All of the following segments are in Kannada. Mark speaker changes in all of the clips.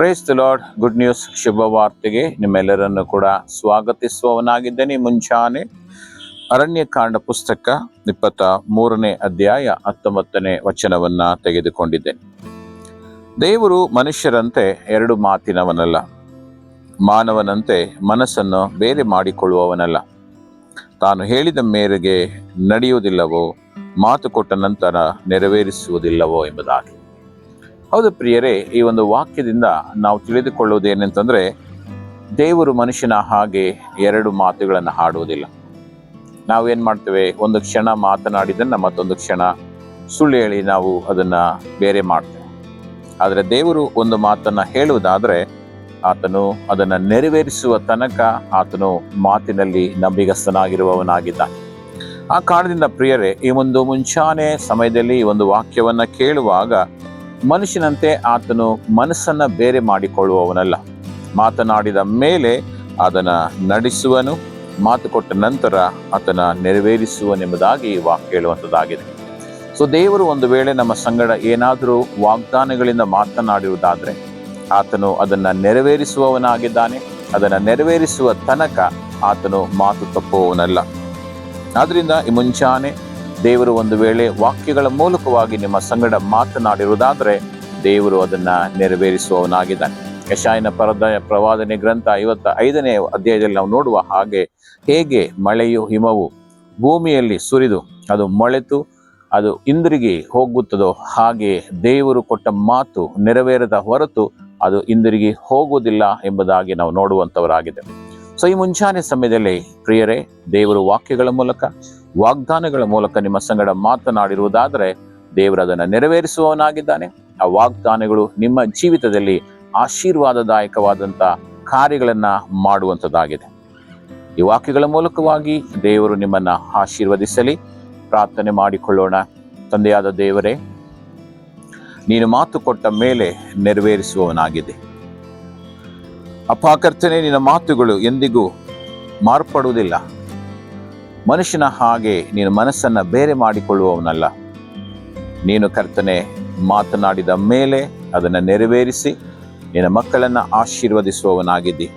Speaker 1: Praise the Lord good news ಶುಭವಾರ್ತೆಗೆ ನಿಮ್ಮೆಲ್ಲರನ್ನು ಕೂಡ ಸ್ವಾಗತಿಸುವವನಾಗಿದ್ದೇನೆ. ಮುಂಚಾನೆ ಅರಣ್ಯಕಾಂಡ ಪುಸ್ತಕ ಇಪ್ಪತ್ತ ಮೂರನೇ ಅಧ್ಯಾಯ ಹತ್ತೊಂಬತ್ತನೇ ವಚನವನ್ನು ತೆಗೆದುಕೊಂಡಿದ್ದೇನೆ. ದೇವರು ಮನುಷ್ಯರಂತೆ ಎರಡು ಮಾತಿನವನಲ್ಲ. ಮಾನವನಂತೆ ಮನಸ್ಸನ್ನು ಬೇರೆ ಮಾಡಿಕೊಳ್ಳುವವನಲ್ಲ. ತಾನು ಹೇಳಿದ ಮೇರೆಗೆ ನಡೆಯುವುದಿಲ್ಲವೋ, ಮಾತು ಕೊಟ್ಟ ನಂತರ ನೆರವೇರಿಸುವುದಿಲ್ಲವೋ ಎಂಬುದಾಗಿ. ಹೌದು ಪ್ರಿಯರೇ, ಈ ಒಂದು ವಾಕ್ಯದಿಂದ ನಾವು ತಿಳಿದುಕೊಳ್ಳುವುದೇನೆಂತಂದರೆ, ದೇವರು ಮನುಷ್ಯನ ಹಾಗೆ ಎರಡು ಮಾತುಗಳನ್ನು ಹಾಡುವುದಿಲ್ಲ. ನಾವೇನು ಮಾಡ್ತೇವೆ, ಒಂದು ಕ್ಷಣ ಮಾತನಾಡಿದನ್ನ ಮತ್ತೊಂದು ಕ್ಷಣ ಸುಳ್ಳು ಹೇಳಿ ನಾವು ಅದನ್ನ ಬೇರೆ ಮಾಡ್ತೇವೆ. ಆದರೆ ದೇವರು ಒಂದು ಮಾತನ್ನ ಹೇಳುವುದಾದರೆ, ಆತನು ಅದನ್ನ ನೆರವೇರಿಸುವ ತನಕ ಆತನು ಮಾತಿನಲ್ಲಿ ನಂಬಿಗಸ್ತನಾಗಿರುವವನಾಗಿದ್ದಾನೆ ಆ ಕಾರಣದಿಂದ ಪ್ರಿಯರೇ, ಈ ಒಂದು ಮುಂಚಾನೆ ಸಮಯದಲ್ಲಿ ಈ ಒಂದು ವಾಕ್ಯವನ್ನ ಕೇಳುವಾಗ ಮನುಷ್ಯನಂತೆ ಆತನು ಮನಸ್ಸನ್ನು ಬೇರೆ ಮಾಡಿಕೊಳ್ಳುವವನಲ್ಲ. ಮಾತನಾಡಿದ ಮೇಲೆ ಅದನ್ನು ನಡೆಸುವನು, ಮಾತು ಕೊಟ್ಟ ನಂತರ ಆತನ ನೆರವೇರಿಸುವನೆಂಬುದಾಗಿ ವಾಕ್ಯ ಹೇಳುವಂಥದ್ದಾಗಿದೆ. ಸೊ ದೇವರು ಒಂದು ವೇಳೆ ನಮ್ಮ ಸಂಗಡ ಏನಾದರೂ ವಾಗ್ದಾನಗಳಿಂದ ಮಾತನಾಡುವುದಾದರೆ ಆತನು ಅದನ್ನು ನೆರವೇರಿಸುವವನಾಗಿದ್ದಾನೆ. ಅದನ್ನು ನೆರವೇರಿಸುವ ತನಕ ಆತನು ಮಾತು ತಪ್ಪುವವನಲ್ಲ. ಆದ್ದರಿಂದ ಈ ಮುಂಚಾನೆ ದೇವರು ಒಂದು ವೇಳೆ ವಾಕ್ಯಗಳ ಮೂಲಕವಾಗಿ ನಿಮ್ಮ ಸಂಗಡ ಮಾತನಾಡಿರುವುದಾದರೆ ದೇವರು ಅದನ್ನ ನೆರವೇರಿಸುವವನಾಗಿದ್ದಾನೆ. ಯಶಾಯನ ಪರದ ಪ್ರವಾದನೆ ಗ್ರಂಥ ಐವತ್ತ ಐದನೇ ಅಧ್ಯಾಯದಲ್ಲಿ ನಾವು ನೋಡುವ ಹಾಗೆ ಹೇಗೆ ಮಳೆಯು ಹಿಮವು ಭೂಮಿಯಲ್ಲಿ ಸುರಿದು ಅದು ಮೊಳೆತು ಅದು ಇಂದ್ರಿಗೆ ಹೋಗುತ್ತದೋ ಹಾಗೆ ದೇವರು ಕೊಟ್ಟ ಮಾತು ನೆರವೇರದ ಹೊರತು ಅದು ಇಂದ್ರಿಗೆ ಹೋಗುವುದಿಲ್ಲ ಎಂಬುದಾಗಿ ನಾವು ನೋಡುವಂತವರಾಗಿದೆ ಸೊ ಈ ಮುಂಚಾನೆ ಸಮಯದಲ್ಲಿ ಪ್ರಿಯರೇ ದೇವರು ವಾಕ್ಯಗಳ ಮೂಲಕ ವಾಗ್ದಾನಗಳ ಮೂಲಕ ನಿಮ್ಮ ಸಂಗಡ ಮಾತನಾಡಿರುವುದಾದರೆ ದೇವರು ಅದನ್ನು ನೆರವೇರಿಸುವವನಾಗಿದ್ದಾನೆ. ಆ ವಾಗ್ದಾನಗಳು ನಿಮ್ಮ ಜೀವಿತದಲ್ಲಿ ಆಶೀರ್ವಾದದಾಯಕವಾದಂಥ ಕಾರ್ಯಗಳನ್ನು ಮಾಡುವಂಥದ್ದಾಗಿದೆ. ಈ ವಾಕ್ಯಗಳ ಮೂಲಕವಾಗಿ ದೇವರು ನಿಮ್ಮನ್ನು ಆಶೀರ್ವದಿಸಲಿ. ಪ್ರಾರ್ಥನೆ ಮಾಡಿಕೊಳ್ಳೋಣ. ತಂದೆಯಾದ ದೇವರೇ, ನೀನು ಮಾತು ಕೊಟ್ಟ ಮೇಲೆ ನೆರವೇರಿಸುವವನಾಗಿದೆ. ಅಪಾಕರ್ತನೆ ನಿನ್ನ ಮಾತುಗಳು ಎಂದಿಗೂ ಮಾರ್ಪಡುವುದಿಲ್ಲ. ಮನುಷ್ಯನ ಹಾಗೆ ನೀನು ಮನಸ್ಸನ್ನು ಬೇರೆ ಮಾಡಿಕೊಳ್ಳುವವನಲ್ಲ. ನೀನು ಕರ್ತನೆ ಮಾತನಾಡಿದ ಮೇಲೆ ಅದನ್ನು ನೆರವೇರಿಸಿ ನಿನ್ನ ಮಕ್ಕಳನ್ನು ಆಶೀರ್ವದಿಸುವವನಾಗಿದ್ದಿ.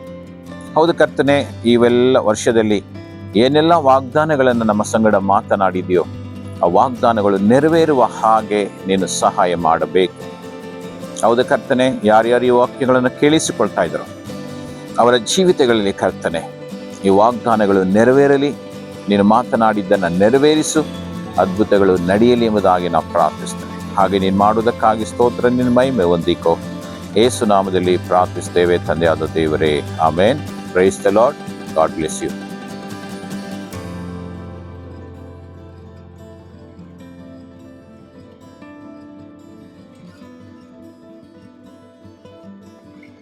Speaker 1: ಹೌದು ಕರ್ತನೆ, ಇವೆಲ್ಲ ವರ್ಷದಲ್ಲಿ ಏನೆಲ್ಲ ವಾಗ್ದಾನಗಳನ್ನು ನಮ್ಮ ಸಂಗಡ ಮಾತನಾಡಿದೆಯೋ, ಆ ವಾಗ್ದಾನಗಳು ನೆರವೇರುವ ಹಾಗೆ ನೀನು ಸಹಾಯ ಮಾಡಬೇಕು. ಹೌದು ಕರ್ತನೆ ಯಾರ್ಯಾರು ಈ ವಾಕ್ಯಗಳನ್ನು ಕೇಳಿಸಿಕೊಳ್ತಾ ಇದ್ರು. ಅವರ ಜೀವಿತಗಳಲ್ಲಿ ಕರ್ತನೆ, ಈ ವಾಗ್ದಾನಗಳು ನೆರವೇರಲಿ. ನೀನು ಮಾತನಾಡಿದ್ದನ್ನು ನೆರವೇರಿಸು. ಅದ್ಭುತಗಳು ನಡೆಯಲಿ ಎಂಬುದಾಗಿ ನಾವು ಪ್ರಾರ್ಥಿಸ್ತೇವೆ. ಹಾಗೆ ನೀನು ಮಾಡುವುದಕ್ಕಾಗಿ ಸ್ತೋತ್ರ, ನಿನ್ನ ಮಹಿಮೆ ಹೊಂದಿಕೋ. ಏಸು ನಾಮದಲ್ಲಿ ಪ್ರಾರ್ಥಿಸ್ತೇವೆ ತಂದೆಯಾದ ದೇವರೇ. ಆಮೇನ್. Praise the Lord God bless you